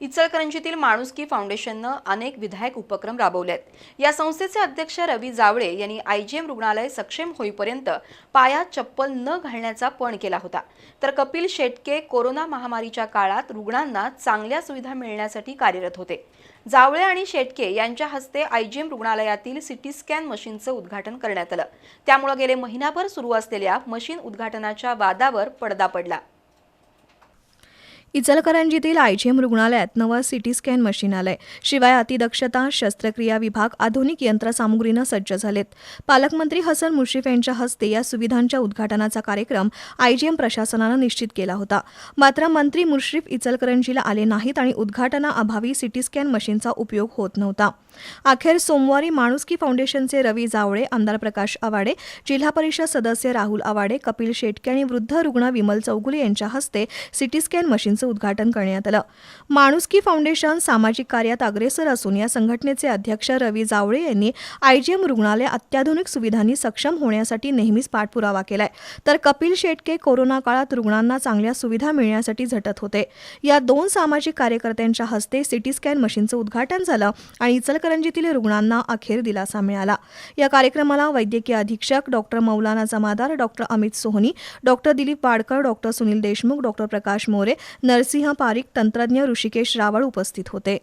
इचलकरंजीतील माणुसकी फाउंडेशननं अनेक विधायक उपक्रम राबवले आहेत या संस्थेचे अध्यक्ष रवी जावळे यांनी आयजीएम रुग्णालय सक्षम होईपर्यंत पायात चप्पल न घालण्याचा पण केला होता. तर कपिल शेटके कोरोना महामारीच्या काळात रुग्णांना चांगल्या सुविधा मिळण्यासाठी कार्यरत होते. जावळे आणि शेटके यांच्या हस्ते आयजीएम रुग्णालयातील सिटी स्कॅन मशीनचं उद्घाटन करण्यात आलं. त्यामुळे गेले महिनाभर सुरू असलेल्या मशीन उद्घाटनाच्या वादावर पडदा पडला. इचलकरंजीतील आयजीएम रुग्णालयात नवं सिटी स्कॅन मशीन आलंय. शिवाय अतिदक्षता शस्त्रक्रिया विभाग आधुनिक यंत्रसामुग्रीनं सज्ज झालेत. पालकमंत्री हसन मुश्रीफ यांच्या हस्ते या सुविधांच्या उद्घाटनाचा कार्यक्रम आयजीएम प्रशासनानं निश्चित केला होता. मात्र मंत्री मुश्रीफ इचलकरंजीला आले नाहीत आणि उद्घाटनाअभावी सिटी स्कॅन मशीनचा उपयोग होत नव्हता. अखेर सोमवारी माणुसकी फाउंडेशनचे रवी जावळे आमदार प्रकाश आवाडे जिल्हा परिषद सदस्य राहुल आवाडे कपिल शेटके आणि वृद्ध रुग्ण विमल चौगुले यांच्या हस्ते सिटी स्कॅन मशीन मशीनचं उद्घाटन करण्यात आलं. माणुसकी फाउंडेशन सामाजिक कार्यात अग्रेसर असून या संघटनेचे अध्यक्ष रवी जावळे यांनी आयजीएम रुग्णालय अत्याधुनिक सुविधांनी सक्षम होण्यासाठी नेहमीच पाठपुरावा केलाय. तर कपिल शेटके कोरोना काळात रुग्णांना चांगल्या सुविधा मिळण्यासाठी झटत होते. या दोन सामाजिक कार्यकर्त्यांच्या हस्ते सिटी स्कॅन मशीनचं उद्घाटन झालं आणि इचलकरंजीतील रुग्णांना अखेर दिलासा मिळाला. या कार्यक्रमाला वैद्यकीय अधीक्षक doctor Maulana Jamadar doctor Amit Sohani doctor Dilip Wadkar doctor Sunil Deshmukh doctor Prakash More Narsingh Parik तंत्रज्ञ ऋषिकेश रावळ उपस्थित होते.